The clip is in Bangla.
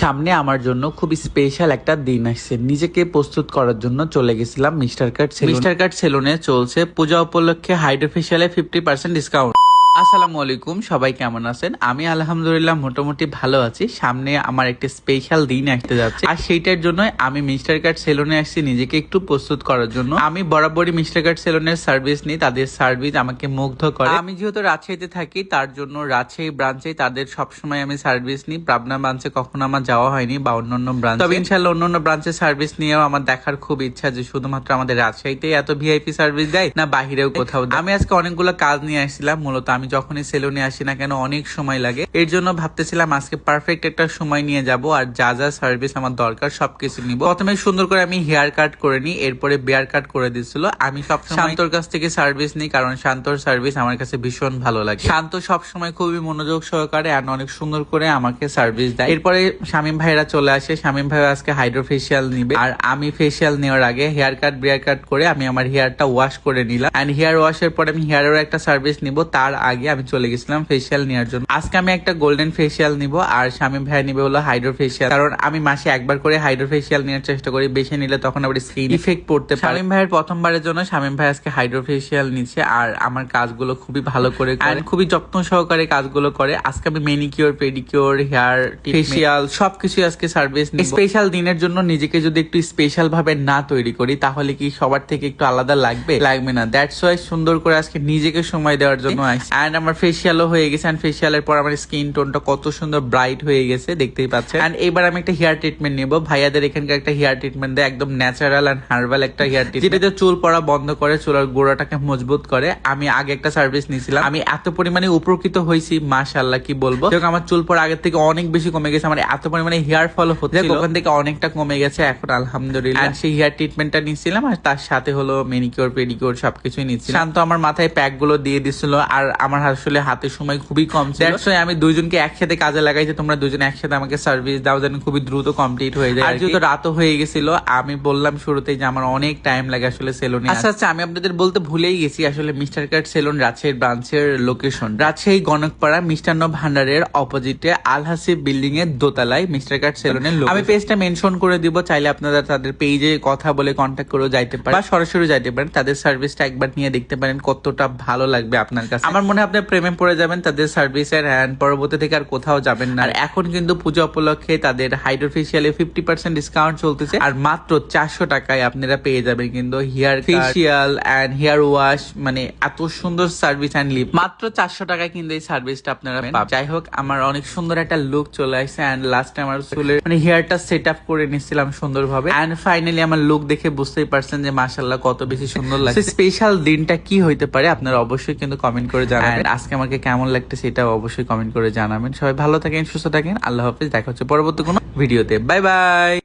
সামনে আমার জন্য খুব স্পেশাল একটা দিন আসছে। নিজেকে প্রস্তুত করার জন্য চলে গেছিলাম মিস্টার কাট মিস্টার কাট সেলুনে চলছে। পূজা উপলক্ষে হাইড্রোফেশিয়ালে ফিফটি পার্সেন্ট ডিসকাউন্ট আসসালামু আলাইকুম, সবাই কেমন আছেন? আমি আলহামদুলিল্লাহ মোটামুটি ভালো আছি। সামনে আমার একটা স্পেশাল দিন আসতে যাচ্ছে। আর সেইটার জন্য আমি মিস্টার কাট সেলুনে আসছি নিজেকে একটু প্রস্তুত করার জন্য। আমি বরাবরই মিস্টার কাট সেলুনের সার্ভিস নিই, তাদের সার্ভিস আমাকে মুগ্ধ করে। আমি যেহেতু রাজশাহীতে থাকি, তার জন্য রাজশাহী ব্রাঞ্চে তাদের সবসময় আমি সার্ভিস নিই। পাবনা ব্রাঞ্চে কখনো আমার যাওয়া হয়নি বা অন্যান্য ব্রাঞ্চ তবে ইনশাল্লাহ অন্যান্য ব্রাঞ্চে সার্ভিস নিয়েও আমার দেখার খুব ইচ্ছা যে শুধুমাত্র আমাদের রাজশাহীতে এত ভিআইপি সার্ভিস দেয়, না বাহিরেও কোথাও। আমি আজকে অনেকগুলো কাজ নিয়ে আসছিলাম, মূলত আমি যখনই সেলুনে আসি না কেন অনেক সময় লাগে। এর জন্য ভাবতেছিলাম আজকে পারফেক্ট একটা সময় নিয়ে যাব আর যা যা সার্ভিস আমার দরকার সবকিছু নিব। প্রথমে সুন্দর করে আমি হেয়ার কাট করে নিই এরপরে বেয়ার কাট করে দিচ্ছিল আমি সব শান্তর কাছ থেকে সার্ভিস নিই কারণ শান্তর সার্ভিস আমার কাছে ভীষণ ভালো লাগে। শান্ত সব সময় খুবই মনোযোগ সহকারে আর অনেক সুন্দর করে আমাকে সার্ভিস দেয়। এরপরে শামিম ভাইরা চলে আসে। শামিম ভাই আজকে হাইড্রো ফেসিয়াল নিবে। আর আমি ফেসিয়াল নেওয়ার আগে হেয়ার কাট বিয়ার কাট করে আমি আমার হেয়ারটা ওয়াশ করে নিলাম। এন্ড হেয়ার ওয়াশের পরে আমি হেয়ারেরও একটা সার্ভিস নিব। তার আগে আমি চলে গেছিলাম ফেসিয়াল নেওয়ার জন্য। আজকে আমি একটা গোল্ডেন ফেসিয়াল নিব আর শামিম ভাই নিবে হলো হাইড্রো ফেসিয়াল কারণ আমি মাসে একবার করে হাইড্রো ফেসিয়াল নেওয়ার চেষ্টা করি বেশি নিলে তখন আবার স্কিন ইফেক্ট পড়তে পারে। শামিম ভাইয়ের প্রথমবার জন্য শামিম ভাই আজকে হাইড্রো ফেসিয়াল নিচ্ছে আর আমার কাজগুলো খুবই ভালো করে খুবই যত্ন সহকারে কাজগুলো করে। আজকে আমি মেনিকিওর পেডিকিওর হেয়ার ফেসিয়াল সবকিছু আজকে সার্ভিস স্পেশাল দিনের জন্য নিজেকে যদি একটু স্পেশাল ভাবে না তৈরি করি তাহলে কি সবার থেকে একটু আলাদা লাগবে? লাগবে না। দ্যাটস ওয়াই সুন্দর করে আজকে নিজেকে সময় দেওয়ার জন্য অ্যান্ড আমার ফেসিয়ালও হয়ে গেছে অ্যান্ড ফেসিয়ালের পর আমার স্কিন টোনটা কত সুন্দর ব্রাইট হয়ে গেছে দেখতেই পাচ্ছেন। অ্যান্ড এবার আমি একটা হেয়ার ট্রিটমেন্ট নিব। ভাইয়াদের এখানকার একটা হেয়ার ট্রিটমেন্ট দেয় একদম ন্যাচারাল অ্যান্ড হার্বাল একটা হেয়ার ট্রিটমেন্ট যেটাতে চুল পড়া বন্ধ করে চুলের গোড়াটাকে মজবুত করে। আমি আগে একটা সার্ভিস নিয়েছিলাম। আমি এত পরিমাণে উপকৃত হয়েছি মাশাল্লাহ কি বলব? আমার চুল পড়া আগের থেকে অনেক বেশি কমে গেছে। আমার এত পরিমাণে হেয়ার ফল হচ্ছে ওখান থেকে অনেকটা কমে গেছে এখন আলহামদুলিল্লাহ। সেই হেয়ার ট্রিটমেন্টটা নিচ্ছিলাম আর তার সাথে হলো মেনিকিওর পেডিকিওর সবকিছুই নিচ্ছিলাম শান্ত আমার মাথায় প্যাকগুলো দিয়ে দিছিল আর আমার আসলে হাতে সময় খুবই কম ছিল। আমি দুইজনকে একসাথে কাজে লাগাই যে তোমরা দুজন একসাথে আমাকে সার্ভিস দাও যেন খুবই দ্রুত কমপ্লিট হয়ে যায় আর যেহেতু রাতও হয়ে গেছিল আমি বললাম শুরুতেই যে আমার অনেক টাইম লাগে আসলে সেলুনে আচ্ছা আচ্ছা আমি আপনাদের বলতে ভুলেই গেছি আসলে মিস্টার কাট সেলুন রাজশাহীর ব্রাঞ্চের লোকেশন রাজশাহী গণকপাড়া মিষ্টান্ন ভান্ডারের অপোজিটে আলহাসিব বিল্ডিং এর দোতলায় মিস্টার কাট সেলুনের আমি পেজটা মেনশন করে দিব চাইলে আপনারা তাদের পেজে কথা বলে কন্ট্যাক্ট করেও যাইতে পারেন। বা সরাসরি যাইতে পারেন তাদের সার্ভিসটা একবার নিয়ে দেখতে পারেন কতটা ভালো লাগবে আপনার কাছে। আমার মনে হয় আপনি প্রেমে পড়ে যাবেন তাদের সার্ভিসের হ্যান্ড পরবর্তী থেকে আর কোথাও যাবেন না। আর এখন কিন্তু পুজো উপলক্ষে তাদের হাইড্রোফেশিয়ালে ফিফটি পার্সেন্ট ডিসকাউন্ট চলতেছে। আর মাত্র চারশো টাকায় আপনারা পেয়ে যাবেন কিন্তু hair facial and hair wash মানে এত সুন্দর সার্ভিস অ্যান্ড লিপ মাত্র চারশো টাকায় কিন্তু এই সার্ভিসটা আপনারা। যাই হোক আমার অনেক সুন্দর একটা লুক চলে আসছে অ্যান্ড লাস্ট টাইম আমার চুলের মানে হেয়ারটা সেট আপ করে নিচ্ছিলাম সুন্দরভাবে। অ্যান্ড ফাইনালি আমার লুক দেখে বুঝতেই পারছেন যে মাশাল্লাহ কত বেশি সুন্দর লাগছে। স্পেশাল দিনটা কি হইতে পারে আপনারা অবশ্যই কিন্তু কমেন্ট করে জানাবেন। আজকে আমাকে কেমন লাগছে সেটা অবশ্যই কমেন্ট করে জানাবেন। সবাই ভালো থাকেন সুস্থ থাকেন। আল্লাহ হাফিজ। দেখা হচ্ছে পরবর্তী কোনো ভিডিওতে বাই বাই